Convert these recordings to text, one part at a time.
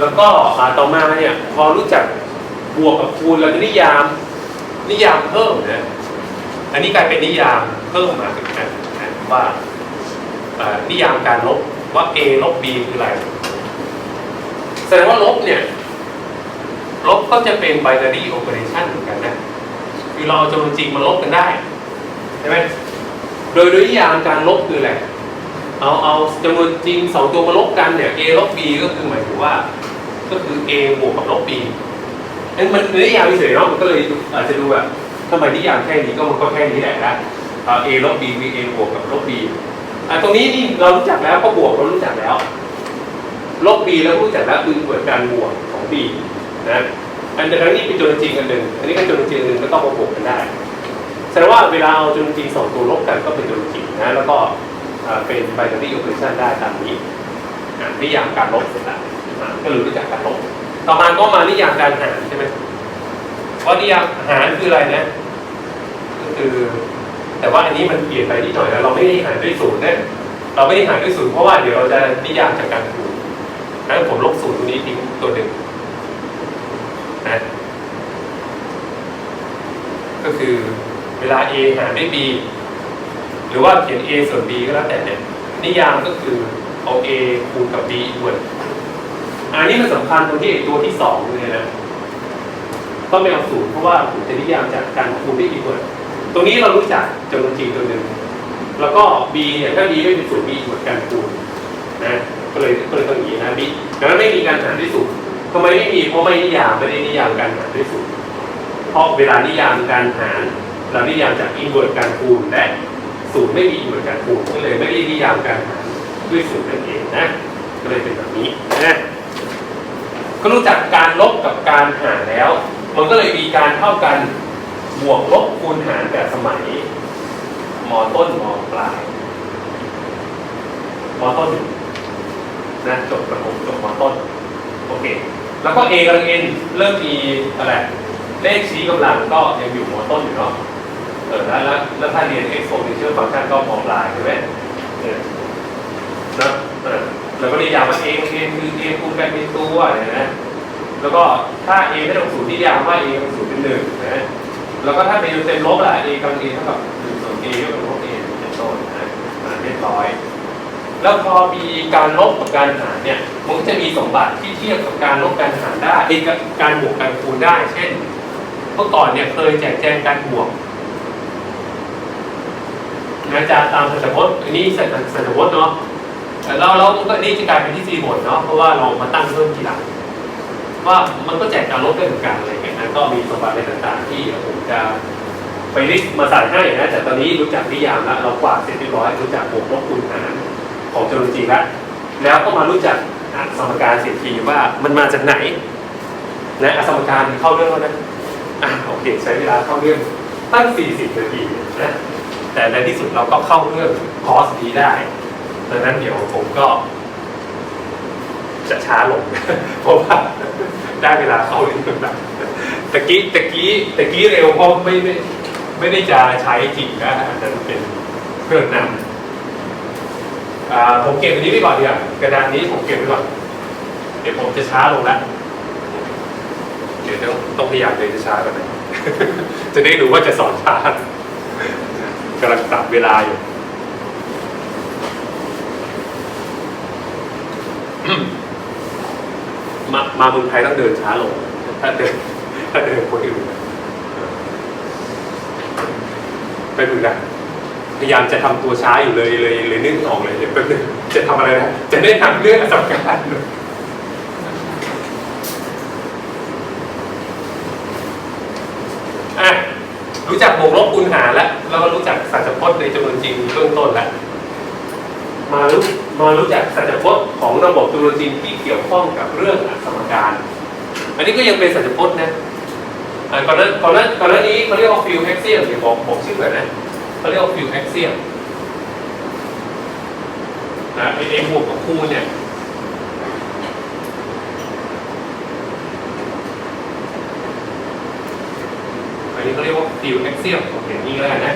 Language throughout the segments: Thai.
แล้วก็อ่าต่อมาเนี่ยพอรู้จักบวกกับคูณเราจะนิยาม นิยามเพิ่มนะอันนี้กลายเป็นนิยามเพิ่มมาถึงกันว่าอ่านิยามการลบว่า a ลบ b คืออะไรแสดงว่าลบเนี่ย ลบก็จะเป็น binary operation เหมือนกันนะคือเราเอาจำนวนจริงมาลบกันได้ใช่ไหมโดยโดยนิยามการลบคืออะไรเอาเอาจำนวนจริงสองตัวมาลบกันเนี่ย a ลบ b ก็คือหมายถึงว่า ก็คือ a บวกกับลบ b นั่นมันนิยามเฉยๆเนาะมันก็เลยอาจจะดูแบบทำไมนิยามแค่นี้ก็มันก็แค่นี้แหละนะเอา a ลบ b คือ a บวกกับลบ b อะตรงนี้นี่เรารู้จักแล้วก็บวกเรารู้จักแล้ว ลบ b แล้วรู้จักแล้วคือเกิดการบวกของ b นะอันเดียวกันนี้เป็นจำนวนจริงอันหนึ่งอันนี้ก็จำนวนจริงอันหนึ่งแล้วก็มาบวกกันได้แสดงว่าเวลาเอาจำนวนจริงสองตัวลบกันก็เป็นจำนวนจริงนะแล้วก็เป็น binary operation ได้ตามนี้นิยามการลบเสร็จแล้ว ก็รู้รู้จักการลบต่อมาก็มานิยามการหารใช่ไหมเพราะนิยามหารคืออะไรนะก็คือ แต่ว่าอันนี้มันเปลี่ยนไปนิดหน่อยนะเราไม่ได้หารด้วยศูนย์เนี่ยเราไม่ได้หารด้วยศูนย์เพราะว่าเดี๋ยวเราจะนิยามจากการคูณแล้วผมลบศูนย์ตรงนี้ทิ้งตัวหนึ่งนะก็คือเวลา a หารด้วย b หรือว่าเขียน a ส่วน b ก็แล้วแต่เนี่ยนิยามก็คือเอา a คูณกับ b อีกวน อันนี้มันสำคัญตรงที่ไอตัวที่สองเลยนะต้องไม่เอาศูนย์เพราะว่าผมจะนิยามจากการคูณด้วยอีกวนตรงนี้เรารู้จักจำนวนจริงตัวหนึ่งแล้วก็ b เนี่ยถ้า b ไม่เป็นศูนย์ b เหมือนกันคูณนะก็เลยก็เลยต้องอย่างนี้นะ b ดังนั้นไม่มีการหารด้วยศูนย์ทำไมไม่มีเพราะไม่นิยามไม่ได้นิยามการหารด้วยศูนย์เพราะเวลานิยามการหารเรานิยามจากอินเวอร์การคูณและศูนย์ไม่มีอินเวอร์การคูณก็เลยไม่ได้นิยามการหารด้วยศูนย์นั่นเองนะก็เลยเป็นแบบนี้นะ ก็รู้จักการลบกับการหารแล้ว มันก็เลยมีการเท่ากันบวกลบคูณหารแบบสมัยมต้นมปลายมต้นนะจบประถมจบมต้นโอเค แล้วก็ a กำลัง n เริ่มมีอะไรเลขชี้กำลังก็ยังอยู่มต้นอยู่เนาะเออแล้วแล้วแล้วถ้าเรียน exponential function ก็มปลายใช่ไหมเออนะเออ แล้วก็นิยามว่า a กับ n คือ a คูณกันเป็นตัวนะแล้วก็ถ้า a ไม่ตรงศูนย์นิยามว่า a เป็นศูนย์เป็นหนึ่งนะแล้วก็ถ้าเป็นเต็มลบล่ะ a กำลัง a เท่ากับหนึ่งส่วน a ยกกำลังลบ a เป็นต้นนะอ่าเรียบร้อย แล้วพอมีการลบกับการหารเนี่ยมันก็จะมีสมบัติที่เทียบกับการลบการหารได้เอกับการบวกการคูณได้ เช่นเมื่อก่อนเนี่ยเคยแจกแจงการบวกนะจะตามสัจพจน์อันนี้สัจสัจพจน์เนาะ เราเราก็อันนี้จะกลายเป็นที่ซีหมดเนาะเพราะว่าเรามาตั้งเพิ่มทีหลังว่ามันก็แจกการลบได้เหมือนกันอะไรอย่างเงี้ยนะก็มีสมบัติอะไรต่างๆ ที่ผมจะไปลิสต์มาใส่ให้นะแต่ตอนนี้รู้จักนิยามแล้วเรากวาดเสร็จเรียบร้อยรู้จักบวกลบคูณหารของจำนวนจริงแล้วแล้วก็มารู้จักอสมการเสียทีว่ามันมาจากไหนนะอสมการเข้าเรื่องแล้วนะอะโอเคใช้เวลาเข้าเรื่องตั้ง 40 นาทีนะแต่ในที่สุดเราก็เข้าเรื่องคอร์สนี้ได้ ดังนั้นเดี๋ยวผมก็ จะช้าลง เพราะว่าได้เวลาเข้าเรื่องแล้วตะกี้ตะกี้ตะกี้เร็วเพราะไม่ไม่ไม่ได้จะใช้จริงนะอันนั้นเป็นเครื่องนำผมเก็บอันนี้ไว้ก่อนดีกว่ากระดานนี้ผมเก็บไว้ก่อนเดี๋ยวผมจะช้าลงแล้วเดี๋ยวต้องต้องพยายามเดินช้ากันนะจะได้รู้ว่าจะสอนช้ากำลังปรับเวลาอยู่ มามาเมืองไทยต้องเดินช้าลง ถ้าเดินถ้าเดินคนอื่นไปดูนะพยายามจะทำตัวช้าอยู่เลยเลยเลยนึกออกเลยเดี๋ยวแป๊บนึงจะทำอะไรนะจะได้ทำเรื่องสำคัญเลยอะรู้จักบวกลบคูณหารแล้วแล้วก็รู้จักสัจพจน์ในจำนวนจริงเบื้องต้นแล้ว มารู้มารู้จักสัจพจน์ของระบบจำนวจริงที่เกี่ยวข้องกับเรื่องอสมการ อันนี้ก็ยังเป็นสัจพจน์นะก่อนนั้นก่อนนั้นก่อนหน้านี้เขาเรียกว่าฟิลแฮกเซียมเดี๋ยวบอกบอกชื่อหน่อยนะเขาเรียกว่าฟิลแฮกเซียมนะไอเอ็มบวกกับคูณเนี่ยอันนี้เขาเรียกว่าฟิลแฮกเซียมอย่างนี้ก็ได้นะ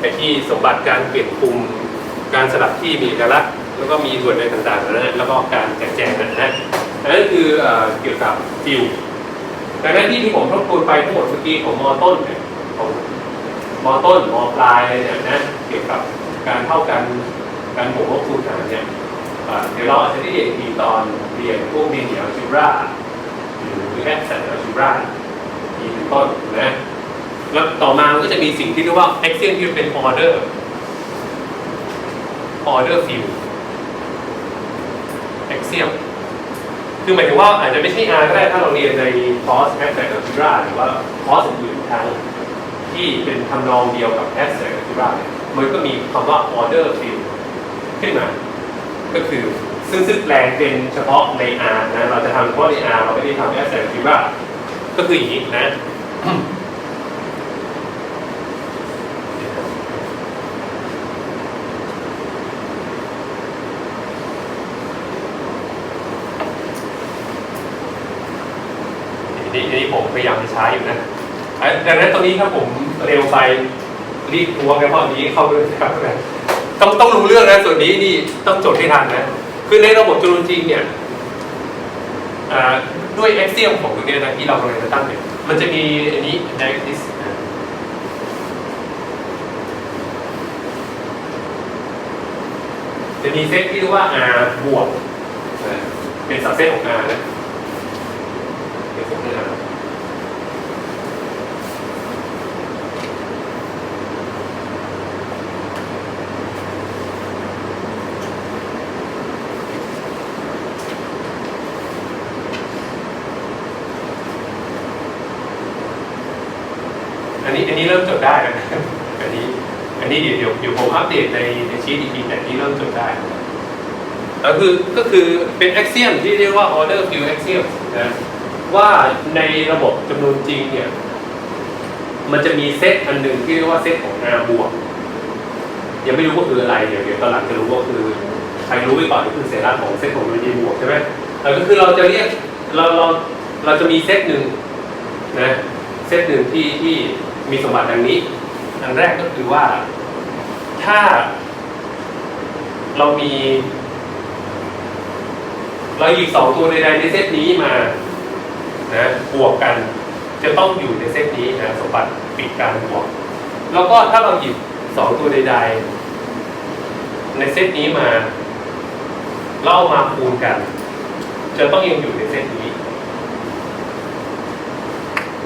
ไอที่สมบัติการเปลี่ยนภูมิ การสลับที่มีเอกลักษณ์แล้วก็มีส่วนในต่างๆนะแล้วก็การแจกแจงนะนะอันนั้นคือเกี่ยวกับฟิลดังนั้นที่ที่ผมทบทวนไปทั้งหมดเมื่อกี้ของมอต้นเนี่ยของมอต้นมอปลายเนี่ยนะเกี่ยวกับการเท่ากันการบวกลบคูณหารเนี่ยเดี๋ยวเราอาจจะได้เรียนอีกทีตอนเรียนพวกเรียนเดียวจิบราหรือแอปแซนด์จิบราอีกเป็นต้นนะแล้วต่อมาก็จะมีสิ่งที่เรียกว่า axiom ที่เป็น order order field axiom คือหมายถึงว่าอาจจะไม่ใช่ R ก็ได้ถ้าเราเรียนในคอร์ส Abstract Algebra หรือว่าคอร์สอื่นๆทั้งที่เป็นทำนองเดียวกับ Abstract Algebra เนี่ยมันก็มีคำว่า order field ขึ้นมา ก็คือซึ่งซึ่งแปลงเป็นเฉพาะใน R นะ เราจะทำเฉพาะใน R เราไม่ได้ทำ Abstract Algebra ก็คืออย่างนี้นะ อันนี้อันนี้ ผมพยาอยู่นะดังนั้นตรงนี้ถ้าผมเร็วไปรีบทวงนเพราะอันนี้เข้าเรื่องครับต้องต้องรู้เรื่องนะส่วนนี้นี่ต้องจดให้ทันนะคือในระบบจำนวนจริงเนี่ยด้วย axiom ของตรงนี้นะที่เรากำลังจะตั้งเนี่ยมันจะมีอันนี้ directis จะมีเซตที่เรียกว่า r บวกเป็นสับเซตของ r นะเดี๋ยวผมจะอ่านอันนี้อันนี้เริ่มจดได้นะอันนี้อันนี้เดี๋ยวเดี๋ยวเดี๋ยวผมอัปเดตในในชีตอีกทีแต่นี้เริ่มจดได้ก็คือก็คือเป็น axiom ที่เรียกว่า order field axiom นะว่าในระบบจำนวนจริงเนี่ยมันจะมีเซตอันหนึ่งที่เรียกว่าเซตของ R บวกยังไม่รู้ว่าคืออะไรเดี๋ยวเดี๋ยวตอนหลังจะรู้ว่าคือใครรู้ไว้ก่อนก็คือเศษลักษณ์ของเซตของ R บวกใช่ไหมแต่ก็คือเราจะเรียกเราเราเราจะมีเซตหนึ่งนะเซตหนึ่งที่ที่ มีสมบัติดังนี้ อันแรกก็คือว่าถ้าเรามีเราหยิบสองตัวใดๆในเซตนี้มานะบวกกันจะต้องอยู่ในเซตนี้นะสมบัติปิดการบวก แล้วก็ถ้าเราหยิบสองตัวใดๆในเซตนี้มาแล้วเอามาคูณกัน จะต้องยังอยู่ในเซตนี้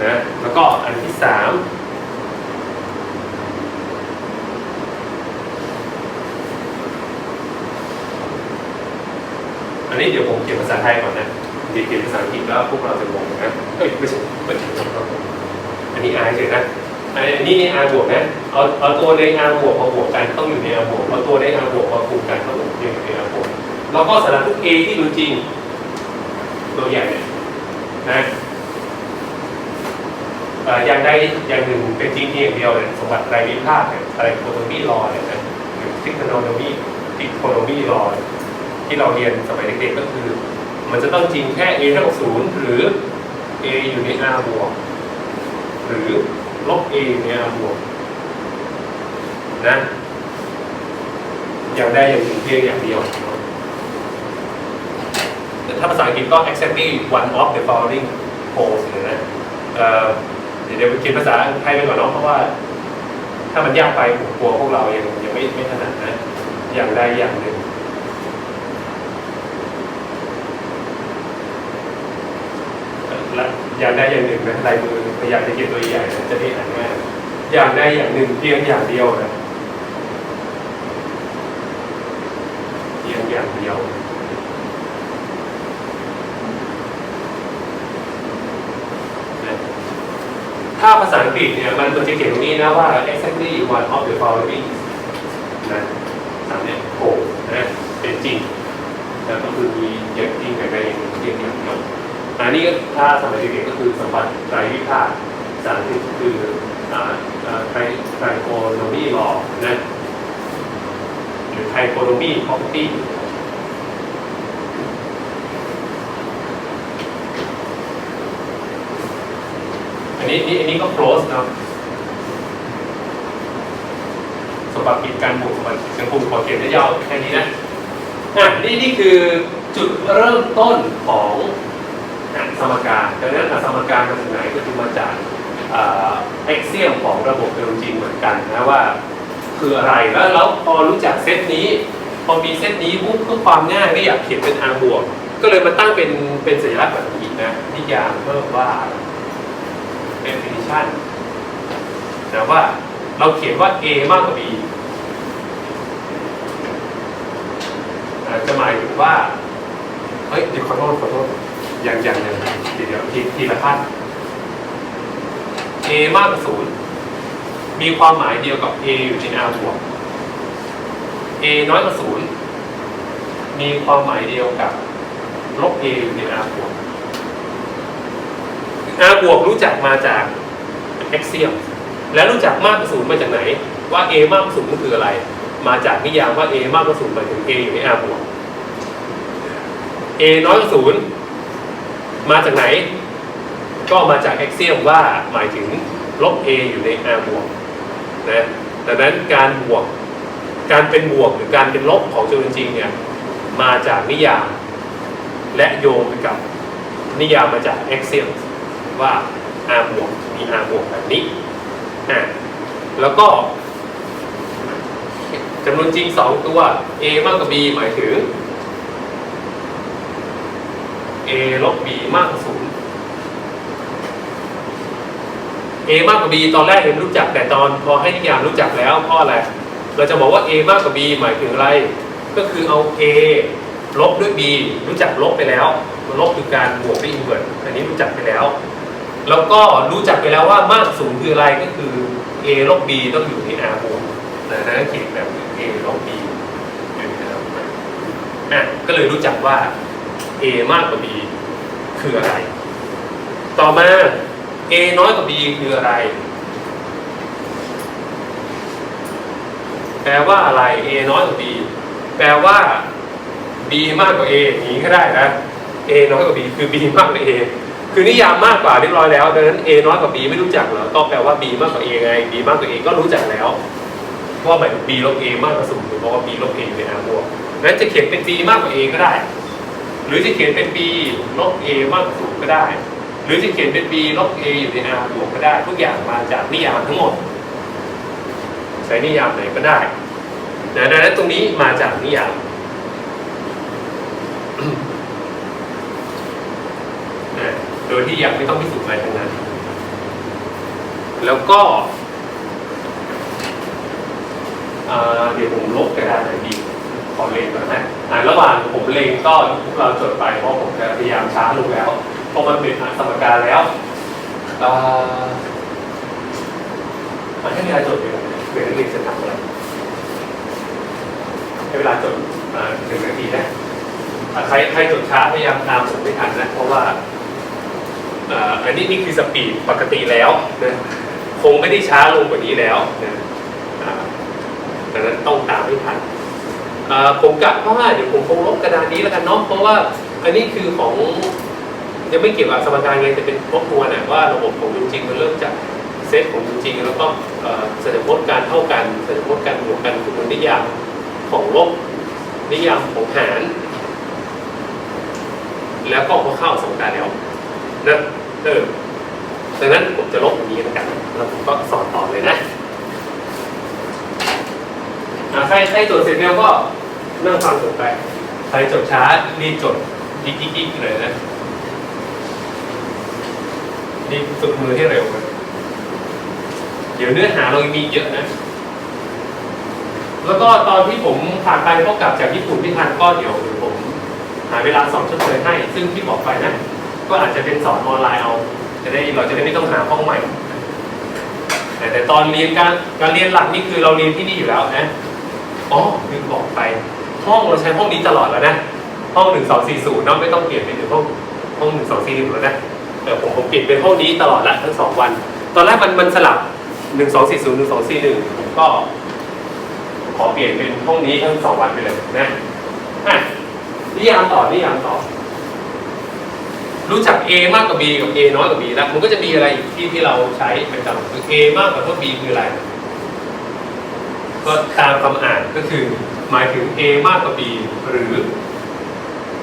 นะแล้วก็อันที่สาม อันนี้เดี๋ยวผมเขียนภาษาไทยก่อนนะเดี๋ยวเขียนภาษาอังกฤษแล้วพวกเราจะงงนะเอ้ยไม่ใช่ไม่ใช่ครับผมอันนี้ R เฉยนะอันนี้อันนี้ใน R บวกนะเอาเอาตัวใน R บวกมาบวกกันต้องอยู่ใน R บวกเอาตัวใน R บวกมาคูณกันต้องอยู่ใน R บวกแล้วก็สารทุก A ที่รู้จริง ตัวใหญ่นะอย่างใดอย่างหนึ่งเป็นจริงเพียงเดียวเนี่ยสมบัติไรวิภาคเนี่ยอะไรโคโนมีรอเนี่ยนะทิคโนโนมีทิคโนมีรอย ที่เราเรียนสมัยเด็กๆก็คือ มันจะต้องจริงแค่ a เท่ากับศูนย์หรือ a อยู่ใน r บวกหรือลบ a ใน r บวกนะอย่างใดอย่างหนึ่งเพียงอย่างเดียวแต่ถ้าภาษาอังกฤษก็ exactly one of the following holds เนะเอ่อเดี๋ยวเดี๋ยวเขียนภาษาไทยไปก่อนเนาะเพราะว่า ถ้ามันยากไปผมกลัวพวกเรายังยังไม่ไม่ถนัดนะ อย่างใดอย่างหนึ่ง และ อย่างใดอย่างหนึ่งนะลายมือพยายามจะเขียนตัวใหญ่จะได้อ่านง่ายอย่างใดอย่างหนึ่งเพียงอย่างเดียวนะเพียงอย่างเดียวถ้าภาษาอังกฤษเนี่ยมันมันจะเขียนตรงนี้นะว่า exactly one of the following นะสามเนี่ยโกนะเป็นจริงแล้วก็คือมีอย่างจริงกับในเพียงอย่างเดียว อันนี้ก็ถ้าสมัยเด็กๆก็คือสมบัติไตรวิภาคสารที่คือไทไทโคโนมีลอนะหรือไทโคโนมี property อันนี้นี่อันนี้ก็ close เนาะสมบัติปิดการบวกสมบัติเชิงภูมิขอเขียนได้ยาวแค่นี้นะอะนี่นี่คือจุดเริ่มต้นของ สมการดังนั้นสมการมาจากไหนก็คือมาจากเอ็กเซียมของระบบเอลจริงเหมือนกันนะว่าคืออะไรแล้วแล้วพอรู้จักเซตนี้ พอมีเซตนี้ปุ๊บเพื่อความง่ายก็อยากเขียนเป็น r บวก ก็เลยมาตั้งเป็นเป็นสัญลักษณ์แบบนี้นะนิยามเพิ่มว่า definition นะว่าเราเขียนว่า a มากกว่า b จะหมายถึงว่า เฮ้ยเดี๋ยวขอโทษขอโทษ อย่างอย่างหนึ่งเดี๋ยวเดียวทีทีละขั้น a มากกว่าศูนย์มีความหมายเดียวกับ a อยู่ใน r บวก a น้อยกว่าศูนย์มีความหมายเดียวกับลบ a อยู่ใน r บวก r บวกรู้จักมาจาก axiom แล้วรู้จักมากกว่าศูนย์มาจากไหน ว่า a มากกว่าศูนย์คืออะไร มาจากนิยามว่า a มากกว่าศูนย์หมายถึง a อยู่ใน r บวก a น้อยกว่าศูนย์ มาจากไหน ก็มาจาก axiom ว่าหมายถึงลบ a อยู่ใน r บวกนะดังนั้นการบวกการเป็นบวกหรือการเป็นลบของจำนวนจริงเนี่ยมาจากนิยาม และโยงไปกับนิยามมาจาก axiom ว่า r บวกมี r บวกแบบนี้อะแล้วก็จำนวนจริง 2 ตัว a มากกว่า b หมายถึง a ลบ b มากกว่า0 a มากกว่า b ตอนแรกเห็นรู้จักแต่ตอนพอให้นิยามรู้จักแล้วเพราะอะไร เราจะบอกว่า a มากกว่า b หมายถึงอะไร ก็คือเอา a ลบด้วย b รู้จักลบไปแล้วลบคือการบวกด้วยอินเวอร์อันนี้รู้จักไปแล้ว แล้วก็รู้จักไปแล้วว่ามากสูงคืออะไรก็คือ a ลบ b ต้องอยู่ใน r บวกนะนั่นเขียนแบบ a ลบ b อยู่ใน r บวกอะก็เลยรู้จักว่า a มากกว่า b คืออะไร ต่อมา a น้อยกว่า b คืออะไร แปลว่าอะไร a น้อยกว่า b แปลว่า b มากกว่า a อย่างนี้ก็ได้นะ a น้อยกว่า b คือ b มากกว่า a คือนิยามมากกว่าเรียบร้อยแล้วดังนั้น a น้อยกว่า b ไม่รู้จักเหรอก็แปลว่า b มากกว่า a ไง b มากกว่า a ก็รู้จักแล้วว่าหมายถึง b ลบ a มากกว่าศูนย์หรือเพราะว่า b ลบ a อยู่ใน r บวกงั้นจะเขียนเป็น b มากกว่า a ก็ได้ หรือจะเขียนเป็น b ลบ a มากกว่าศูนย์ก็ได้ หรือจะเขียนเป็น b ลบ a อยู่ใน r บวกก็ได้ ทุกอย่างมาจากนิยามทั้งหมด ใช้นิยามไหนก็ได้นะดังนั้นตรงนี้มาจากนิยามโดยที่ยังไม่ต้องพิสูจน์อะไรทั้งนั้น แล้วก็เดี๋ยวผมลบกระดาษหน่อยดี ขอเลงก่อนนะอ่าระหว่างผมเลงก็พวกเราจดไปเพราะผมจะพยายามช้าลงแล้วเพราะมันเป็นอ่านสมการแล้วมันให้เวลาจดอยู่เดี๋ยวนักเรียนจะทำอะไรให้เวลาจดหนึ่งนาทีนะใครใครจดช้าพยายามตามผมไม่ทันนะเพราะว่าอันนี้นี่คือสปีดปกติแล้วนะคงไม่ได้ช้าลงกว่านี้แล้วนะดังนั้นต้องตามให้ทัน ผมกะว่าเดี๋ยวผมคงลบกระดานนี้แล้วกันเนาะเพราะว่าอันนี้คือของยังไม่เกี่ยวกับสมการไงจะเป็นทบทวนนะว่าระบบของจริงๆมันเริ่มจากเซตของจริงๆแล้วก็เสนอพจน์การเท่ากันเสนอพจน์การบวกกันคือนิยามของลบนิยามของหารแล้วก็พอเข้าสมการแล้วนะเออดังนั้นผมจะลบอย่างนี้แล้วกันแล้วผมก็สอนต่อเลยนะอะใครใครจเสร็จแล้วก็ นั่งฟังผมไปใครจดช้ารีบจดดิ๊กกิ๊กเลยนะรีบฝึกมือให้เร็วเลยเดี๋ยวเนื้อหาเรามีเยอะนะ แล้วก็ตอนที่ผมผ่านไปก็กลับจากญี่ปุ่นไม่ทันก็เดี๋ยวผมหาเวลาสอนชดเชยให้ ซึ่งที่บอกไปนะก็อาจจะเป็นสอนออนไลน์เอา จะได้เราจะได้ไม่ต้องหาห้องใหม่ แต่แต่ตอนเรียนการการเรียนหลักนี่คือเราเรียนที่นี่อยู่แล้วนะ อ๋อลืมบอกไป ห้องเราใช้ห้องนี้ตลอดแล้วนะ ห้องหนึ่งสองสี่ศูนย์เนาะไม่ต้องเปลี่ยนเป็นห้องห้องหนึ่งสองสี่หนึ่งแล้วนะเออผมผมเปลี่ยนเป็นห้องนี้ตลอดละทั้งสองวัน ตอนแรกมันมันสลับหนึ่งสองสี่ศูนย์หนึ่งสองสี่หนึ่งผมก็ ขอเปลี่ยนเป็นห้องนี้ทั้งสองวันไปเลยนะอะนิยามต่อนิยามต่อ รู้จัก A มากกว่า B กับ A น้อยกว่า B แล้วมันก็จะมีอะไรอีกที่ที่เราใช้เป็นจำคือ A มากกว่าเท่า B คืออะไร ก็ตามคำอ่านก็คือ หมายถึง A มากกว่า B หรือ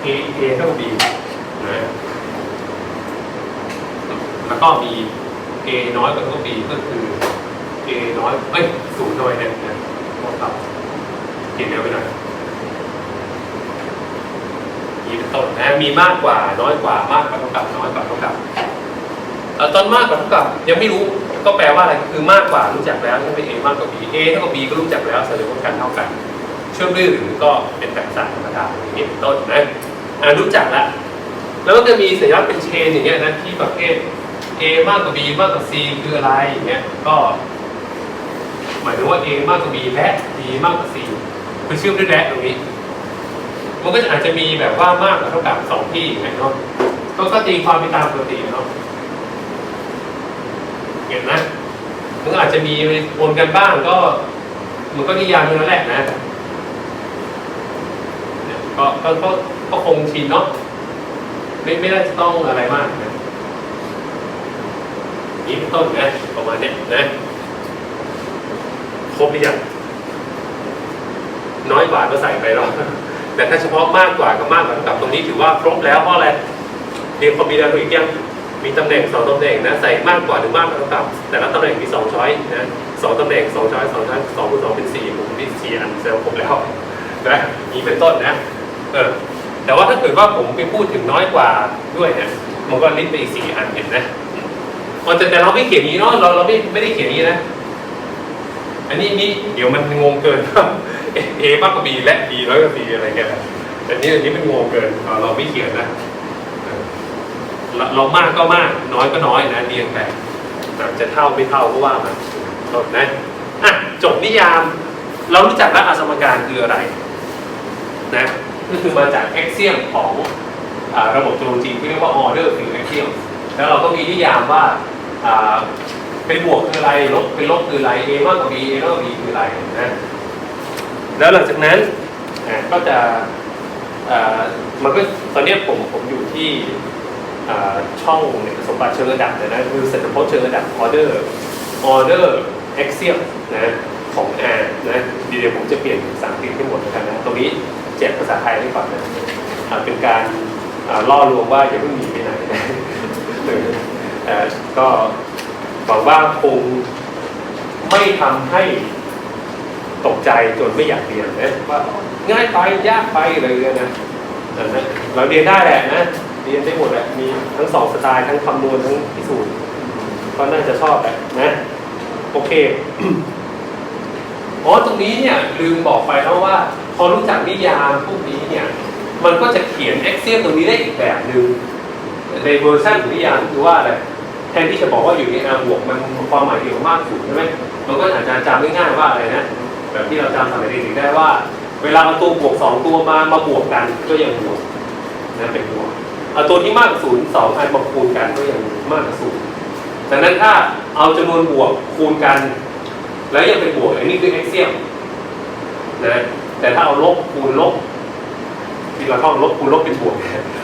a a เท่ากับ b นะแล้วก็มี a น้อยกว่าเท่ากับ b ก็คือ a น้อยเอ้ยศูนย์หน่อยเนี่ยนะต้องปรับเขียนเร็วไปหน่อยนี่เป็นต้นนะมีมากกว่าน้อยกว่ามากกว่าเท่ากับน้อยกว่าเท่ากับตอนมากกว่าเท่ากับยังไม่รู้ก็แปลว่าอะไรคือมากกว่ารู้จักแล้วใช่ไหม a มากกว่า b a เท่ากับ b ก็รู้จักแล้วแสดงว่ากันเท่ากัน เชื่อมด้วยหรือก็เป็นแบบสายธรรมดาอย่างนี้เป็นต้นนะอ่ารู้จักละ แล้วก็จะมีสัญลักษณ์เป็นเชนอย่างเงี้ยนะที่ประเภท a มากกว่า b มากกว่า c คืออะไรอย่างเงี้ยก็ หมายถึงว่า a มากกว่า b และ b มากกว่า c คือเชื่อมด้วยและตรงนี้ มันก็อาจจะมีแบบว่ามากกว่าเท่ากับสองที่อย่างเงี้ยเนาะก็ก็ตีความไปตามปกติเนาะเห็นนะมันอาจจะมีวนกันบ้างก็ มันก็นิยามเท่านั้นแหละนะ ก็ก็ก็ก็คงชินเนาะไม่ไม่น่าจะต้องอะไรมากนะนี่เป็นต้นนะประมาณเนี้ยนะครบหรือยังน้อยกว่าก็ใส่ไปหรอกแต่ถ้าเฉพาะมากกว่ากับมากกว่ากับตรงนี้ถือว่าครบแล้วเพราะอะไรเรียนคอมบิเนอร์อีกยังมีตำแหน่งสองตำแหน่งนะใส่มากกว่าหรือมากกว่ากับแต่ละตำแหน่งมีสองช้อยนะสองตำแหน่งสองช้อยสองช้อยสองคูณสองเป็นสี่ผมมีสี่อันเซลล์ครบแล้วนะนี่เป็นต้นนะ เออแต่ว่าถ้าเกิดว่าผมไปพูดถึงน้อยกว่าด้วยเนี่ยมันก็ลิสต์ไปอีกสี่อันเห็นนะอ๋อแต่แต่เราไม่เขียนนี้เนาะเราเราไม่ไม่ได้เขียนนี้นะ อันนี้นี่เดี๋ยวมันงงเกินเอมากกว่าบีและบีน้อยกว่าบีอะไรเงี้ยนะแต่นี่อันนี้มันงงเกินเราไม่เขียนนะเราเรามากก็มากน้อยก็น้อยนะเรียงแบบจะเท่าไม่เท่าก็ว่ามาจบนะอะจบนิยาม เรารู้จักแล้วอสมการคืออะไร นะ ก็คือมาจาก a x i o m ของอระบบตัวจริงที่เรียกว่า order คือ a x i o m แล้วเราก็มีนิยามว่าเป็นบวกคืออะไรลบเป็นลบคืออะไร a มากกว่า b a น้อยกว่า b คืออะไรนะแล้วหลังจากนั้นก็จะมันก็ตอนนี้ผมผมอยู่ที่ช่องเนี่ยสมบัติเชิงระดับนะคือเศรษฐพจน์เชิงระดับ order order axiom นะของ R นะเดี๋ยวผมจะเปลี่ยนภาษาอังกฤษให้หมดกันนะตรงนี้ แจกภาษาไทยให้ก่อนนะเป็นการล่อลวงว่าอย่าเพิ่งหนีไปไหนนะเอก็หวังว่าคงไม่ทำให้ตกใจจนไม่อยากเรียนนะว่าง่ายไปยากไปอะไรเลยนะเออนะเราเรียนได้แหละนะเรียนได้หมดแหละมีทั้งสองสไตล์ทั้งคำนวณทั้งพิสูจน์ก็น่าจะชอบแหละนะโอเคอ๋อตรงนี้เนี่ยลืมบอกไปแล้วว่า พอรู้จักนิยามพวกนี้เนี่ย มันก็จะเขียน Excel ตรงนี้ได้อีกแบบหนึ่งในเวอร์ชันของนิยามคือว่าอะไรแทนที่จะบอกว่าอยู่ใน R บวกมันความหมายเดียวกับมากสูงใช่ไหมมันก็อาจจะจำง่ายๆว่าอะไรนะแบบที่เราจำสมัยเด็กๆได้ว่า เวลาเอาตัวบวกสองตัวมามาบวกกันก็ยังบวกนะเป็นบวกเอาตัวที่มากกว่าศูนย์สองอันมาคูณกันก็ยังมากกว่าศูนย์ดังนั้นถ้าเอาจำนวนบวกคูณกัน แล้วยังเป็นบวกอันนี้คือ axiom นะ แต่ถ้าเอาลบคูณลบที่เราท่องลบคูณลบเป็นบวก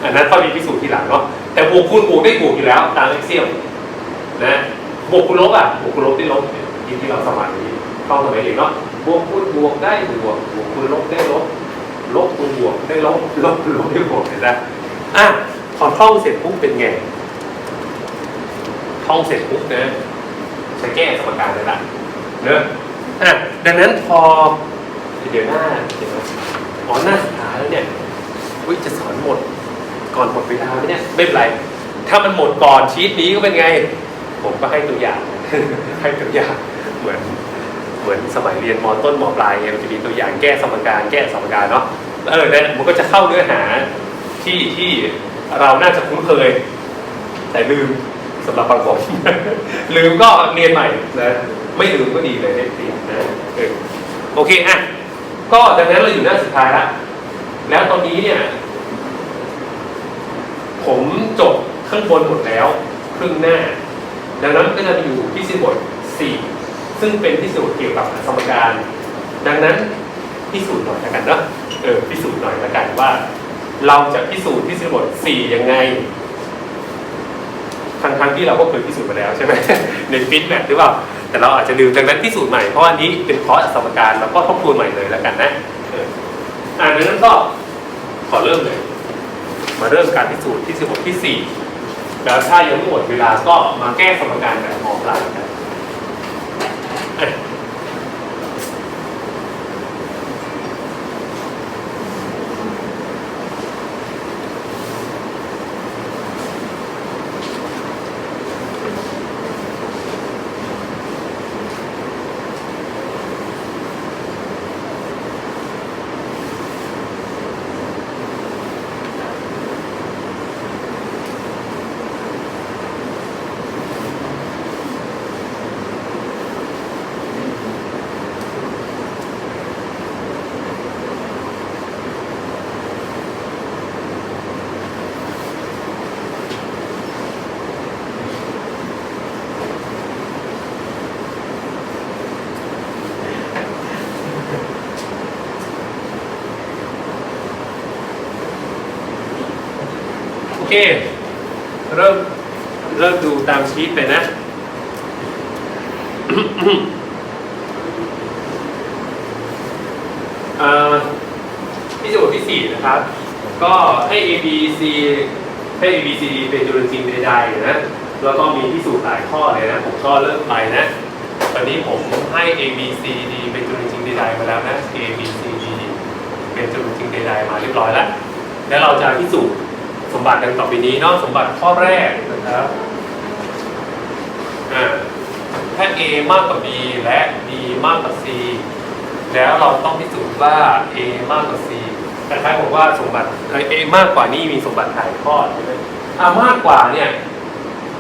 อันนั้นข้อดีพิสูจน์ทีหลังเนาะแต่บวกคูณบวกได้บวกอยู่แล้ว ตาม axiom นะบวกคูณลบอะบวกคูณลบได้ลบที่ที่เราสมัครนี้ท่องสมัยเด็กเนาะบวกคูณบวกได้บวกบวกคูณลบได้ลบลบคูณบวกได้ลบลบคูณลบได้บวกเห็นไหมอะพอท่องเสร็จปุ๊บเป็นไงท่องเสร็จปุ๊บนะจะแก้สมการเลยละเนอะอะดังนั้นพอ เดี๋ยวหน้าเดี๋ยวอ๋อหน้าสุดท้ายแล้วเนี่ยวิจะสอนหมด ก่อนหมดเวลาไหมเนี่ยไม่เป็นไร ถ้ามันหมดก่อนชีตนี้ก็เป็นไง ผมก็ให้ตัวอย่าง ให้ตัวอย่างเหมือนเหมือนสมัยเรียนมต้นมปลายไงมันจะมีตัวอย่างแก้สมการแก้สมการเนาะเออนั่นมันก็จะเข้าเนื้อหาที่ที่เราน่าจะคุ้นเคย แต่ลืมสำหรับบางคนลืมก็เรียนใหม่นะไม่ลืมก็ดีเลยได้เปลี่ยนนะโอเคอะ ก็ดังนั้นเราอยู่หน้าสุดท้ายละแล้วตอนนี้เนี่ย ผมจบข้างบนหมดแล้วครึ่งหน้า ดังนั้นก็จะอยู่พิสูจน์บท4ซึ่งเป็นพิสูจน์เกี่ยวกับสมการ ดังนั้นพิสูจน์หน่อยละกันเนาะเออพิสูจน์หน่อยละกันว่า เราจะพิสูจน์พิสูจน์บท4ยังไง ทั้งทั้งๆที่เราก็เคยพิสูจน์มาแล้วใช่ไหมในฟิตแมทหรือเปล่าแต่เราอาจจะลืมดังนั้นพิสูจน์ใหม่เพราะอันนี้เป็นคอร์สสมการเราก็ทบทวนใหม่เลยแล้วกันนะอ่าดังนั้นก็ขอเริ่มเลย มาเริ่มการพิสูจน์ที่16ที่4แล้วถ้ายังไม่หมดเวลาก็มาแก้สมการแบบมอปลายกัน เคเริ่มเริ่มดูตามชีตไปนะอ่าที่โจทย์ที่ 4 นะครับ ก็ให้ A B C ให้ A B C D เป็นจุลจริงใดๆนะ แล้วก็มีพิสูจน์หลายข้อเลยนะ ผมก็เริ่มไปนะตอนนี้ผมให้ A B C D เป็นจุลจริงใดๆมาแล้วนะ A B C D เป็นจุลจริงใดๆมาเรียบร้อยแล้ว แล้วเราจะพิสูจน์ สมบัติดังต่อไปนี้เนาะสมบัติข้อแรกนะครับอ่าถ้า A มากกว่า B และ B มากกว่า C แล้วเราต้องพิสูจน์ว่า A มากกว่า C แต่ท้ายบอกว่าสมบัติ A มากกว่านี่มีสมบัติถ่ายทอดใช่ไหมอ่ามากกว่าเนี่ย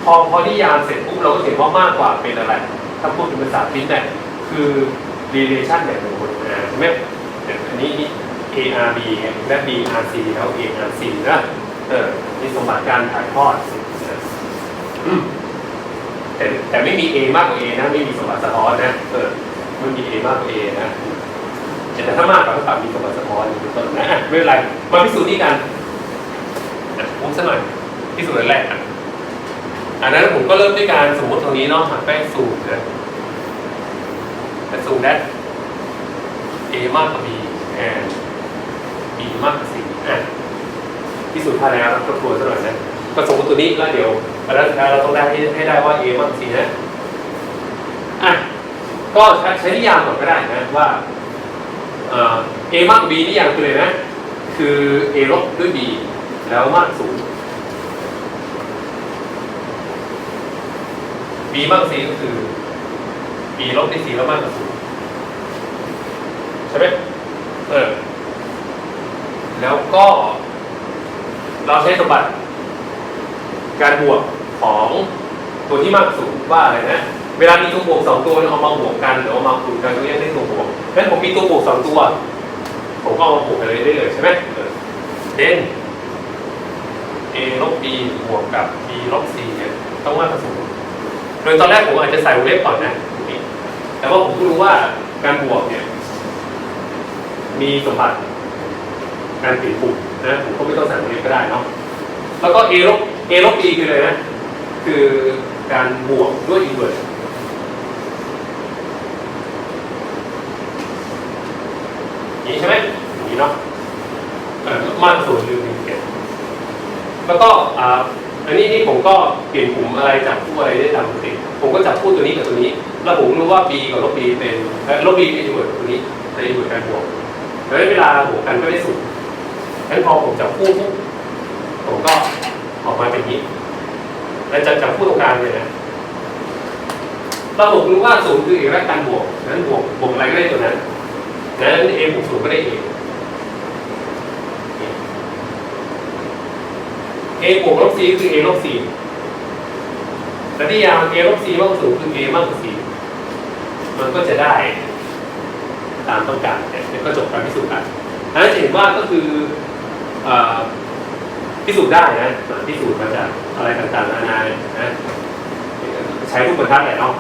พอพอนิยามเสร็จปุ๊บเราก็เห็นว่ามากกว่าเป็นอะไร ถ้าพูดเป็นภาษาฟิสิกส์เนี่ยคือ relation แบบหนึ่งบนงานใช่ไหมเนี่ยอันนี้ ARB และ BRC แล้ว ARC นะ เออนี่สมบัติการถ่ายทอดแต่แต่ไม่มี A มากกว่า A นะไม่มีสมบัติสะท้อนนะเออไม่มี A มากกว่า A นะแต่ถ้ามากกว่าเท่ากับมีสมบัติสะท้อนเป็นต้นนะไม่เป็นไรมาพิสูจน์นี่กันอะผมสักหน่อยพิสูจน์แรกอะอันนั้นผมก็เริ่มด้วยการสมมติตรงนี้เนาะหาแป้งสูตรนะแป้งสูตรนะ A มากกว่า B แอน B มากกว่า C อะ พิสูจน์ท่าแล้วทบทวนสักหน่อยนะก็สมมติตัวนี้แล้วเดี๋ยวแล้วสุดท้ายเราต้องได้ให้ให้ได้ว่า A มากกว่า C นะอะก็ใช้นิยามก่อนก็ได้นะว่าเอมากกว่า B นิยามคืออะไรนะ คือ A ลบด้วย B แล้วมากศูนย์ B มากกว่า C ก็คือ B ลบด้วย C แล้วมากกว่าศูนย์ใช่ไหมเออแล้วก็ เราใช้สมบัติการบวกของตัวที่มากกว่าศูนว่าอะไรนะ เวลามีตัวบวกสองตัวเอามาบวกกันหรือเอามาคูณกันก็เรียกได้ตัวบวกงั้นผมมีตัวบวกสองตัว ผมก็เอามาบวกกันเลยได้เลยใช่ไหมเออเด่น a ลบ b บวกกับ b ลบ c เนี่ยต้องมากกว่าศูนย์โดยตอนแรกผมอาจจะใส่วงเล็บก่อนนะแต่ว่าผมก็รู้ว่าการบวกเนี่ยมีสมบัติ การเปลี่ยนปุ่มนะผมก็ไม่ต้องใส่งเล็บก็ได้เนาะแล้วก็ a ลบ a ลบ b คืออะไรนะ คือการบวกด้วย inverse อย่างนี้ใช่ไหมอย่างนี้เนาะเออมากกว่าศูนย์หรือหนึ่งเจ็ดแล้วก็อ่าอันนี้นี่ผมก็เปลี่ยนกลุ่มอะไรจากคู่อะไรได้ตามปกติผมก็จับคู่ตัวนี้กับตัวนี้ แล้วผมรู้ว่า b กับลบ b เป็นลบ b เป็น inverse กับตัวนี้ใน inverse การบวกแล้วเวลาบวกกันก็ได้ศูนย์ งั้นพอผมจับคู่ปุ๊บผมก็ออกมาเป็นนี้แล้วจะจับคู่ตรงกลางเลยนะเราบอกรู้ว่าศูนย์คือเอกลักษณ์การบวกนั้นบวกบวกอะไรก็ได้ตัวนั้นนั้นเอบวกศูนย์ก็ได้เอเอบวกลบซีคือเอลบซีแต่ที่ยามเอลบซีมากกว่าศูนย์คือเอมากกว่าซีมันก็จะได้ตามต้องการเนี่ยก็จบการพิสูจน์กันอันนั้นเห็นว่าก็คือ พิสูจน์ได้นะพิสูจน์มาจากอะไรต่างๆนานานะใช้รูปบรรทัดแหละเนาะ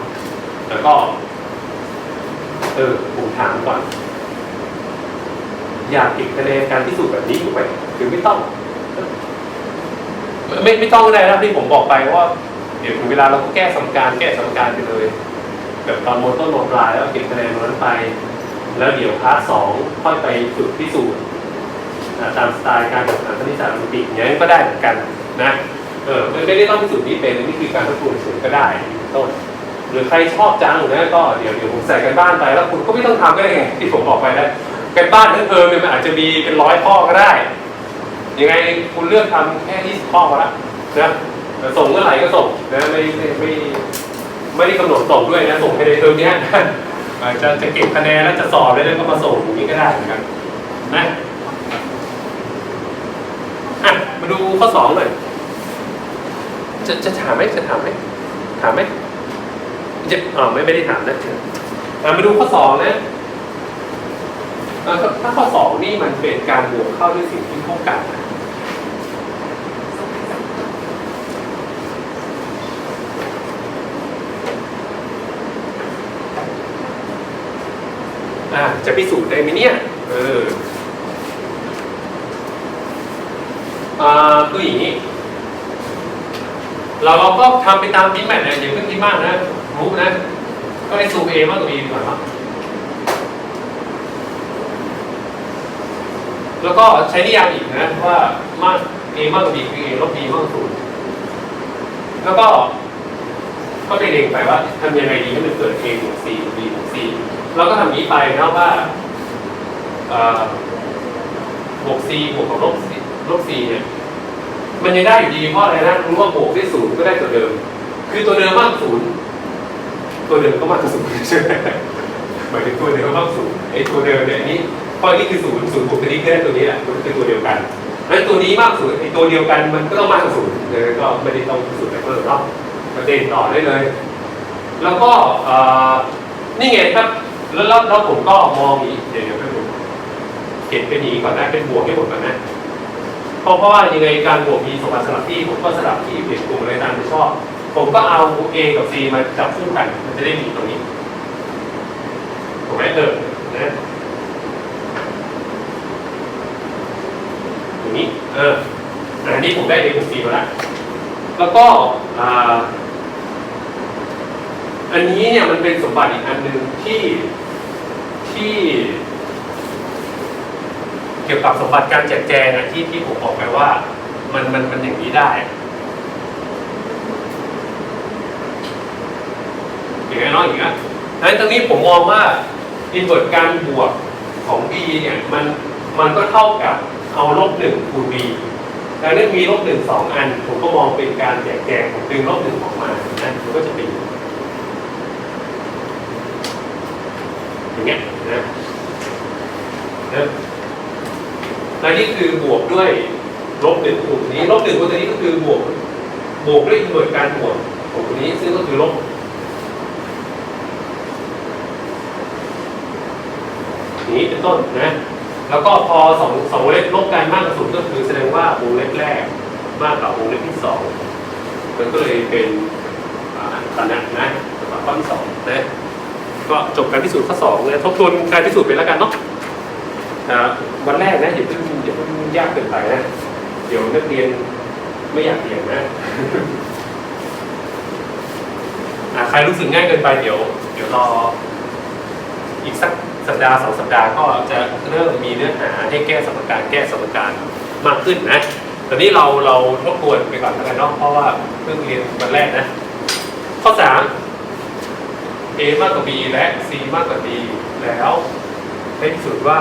แล้วก็ เออผมถามก่อน อยากเก็บคะแนนการพิสูจน์แบบนี้อยู่ไหมหรือไม่ต้อง ไม่ไม่ต้องก็ได้นะที่ผมบอกไปว่า เดี๋ยวถึงเวลาเราก็แก้สมการแก้สมการไปเลยแบบตอนโมต้นโมปลายแล้วเก็บคะแนนตรงนั้นไป แล้วเดี๋ยวพาร์ทสองค่อยไปฝึกพิสูจน์ ตามสไตล์การแข่งขันคณิตศาสตร์โอลิมปิกอย่างนี้ก็ได้เหมือนกันนะเออไม่ไม่ได้ต้องพิสูจน์นี้เป็นนี่คือการทบทวนเฉยๆก็ได้เป็นต้นหรือใครชอบจังนะก็เดี๋ยวเดี๋ยวผมใส่กันบ้านไปแล้วคุณก็ไม่ต้องทำก็ได้ไงที่ผมบอกไปนะกันบ้านทั้งเทอมเนี่ยมันอาจจะมีเป็นร้อยข้อก็ได้ยังไงคุณเลือกทำแค่ยี่สิบข้อก็แล้วนะส่งเมื่อไหร่ก็ส่งนะไม่ไม่ไม่ไม่ได้กำหนดส่งด้วยนะส่งให้ในเทอมเนี้ยอาจจะจะเก็บคะแนนแล้วจะสอบได้แล้วก็มาส่งอย่างนี้ก็ได้เหมือนกันนะ อะมาดูข้อสองหน่อยจะจะถามไหมจะถามไหมถามไหมจะอ๋อไม่ไม่ได้ถามนะอะมาดูข้อสองนะถ้าข้อสองนี่มันเป็นการบวกเข้าด้วยสิ่งที่เท่ากันนะอ่าจะพิสูจน์ได้ไหมเนี่ย เอออ่า คืออย่างนี้ เราเราก็ทำไปตามนี้แมทนะอย่าเพิ่งคิดมากนะรู้นะ ก็ให้ซูมเอมากกว่าบีดีกว่าเนาะแล้วก็ใช้นิยามอีกนะว่ามากเอมากกว่าบีคือเอลบบีมากกว่าศูนย์แล้วก็ก็ไปเรียงไปว่าทำยังไงดีให้มันเกิด A บวก C บ B บวก C เราก็ทำอย่านี้ไปนะว่าบวก C บวกกับลบ C ลบ C เนี่ยมันยังได้อยู่ดีเพราะอะไรนะรู้ว่าบวกด้วยศูนย์ก็ได้ตัวเดิม คือตัวเดิมมากศูนย์ตัวเดิมก็มากศูนย์ใช่ไหมหมายถึงตัวเดิมมากศูนย์ไอ้ตัวเดิมเนี่ยอันนี้เพราะอันนี้คือศูนย์ศูนย์บวกตัวนี้ก็ได้ตัวนี้แหละมันคือตัวเดียวกันแล้วตัวนี้มากศูนย์ไอ้ตัวเดียวกันมันก็ต้องมากศูนย์เลยก็ไม่ได้ต้องพิสูจน์อะไรเพิ่มเนาะประเด็นต่อได้เลย แล้วก็นี่ไงครับแล้วแล้วแล้วผมก็มองอีกเดี๋ยวเดี๋ยวไปดูเขียนเป็นอย่างนี้ก่อนนะเป็นบวกให้หมดก่อนนะ เพราะเพราะว่ายังไงการบวกมีสมบัติสลับที่ผมก็สลับที่เปลี่ยนกลุ่มอะไรตามที่ชอบ ผมก็เอา A กับ C มาจับคู่กัน มันจะได้มีตรงนี้ถูกไหมเออนะอย่างนี้เอออันนี้ผมได้ A กับ C มาแล้วแล้วก็อ่าอันนี้เนี่ยมันเป็นสมบัติอีกอันหนึ่งที่ที่ เกี่ยวกับสมบัติการแจกแจงที่ที่ผมบอกไปว่า มันมันมันอย่างนี้ได้อย่างไงเนาะอย่างเงี้ยดังนั้นตรงนี้ผมมองว่าอินเวอร์การบวกของ b เนี่ยมันมันก็เท่ากับเอาลบหนึ่งคูณ b ดังนั้นมีลบหนึ่งสองอัน ผมก็มองเป็นการแจกแจงผมดึงลบหนึ่งออกมานะมันก็จะเป็นอย่างเงี้ยนะนะ และนี่คือบวกด้วยลบหนึ่งคูณตัวนี้ลบหนึ่งคูณตัวนี้ก็คือบวกบวกด้วยอินเวอร์การบวกของตัวนี้ซึ่งก็คือลบนี้เป็นต้นนะ แล้วก็พอสองสองวงเล็บลบกันมากกว่าศูนย์ก็คือแสดงว่าวงเล็บแรกมากกว่าวงเล็บที่สองมันก็เลยเป็นอ่าตนนนะสำหรับข้อที่สองนะ ก็จบการพิสูจน์ข้อสองนะทบทวนการพิสูจน์ไปแล้วกันเนาะ วันแรกนะอย่าเพิ่งอย่าเพิ่งยากเกินไปนะเดี๋ยวนักเรียนไม่อยากเรียนนะใครรู้สึกง่ายเกินไปเดี๋ยว เดี๋ยวรออีกสักสัปดาห์สองสัปดาห์ก็จะเริ่มมีเนื้อหาให้แก้สมการแก้สมการมากขึ้นนะตอนนี้เราเราทบทวนไปก่อนแล้วกันเนาะเพราะว่าเพิ่งเรียนวันแรกนะ ข้อสาม A มากกว่า B และ C มากกว่า D แล้วให้พิสูจน์ว่า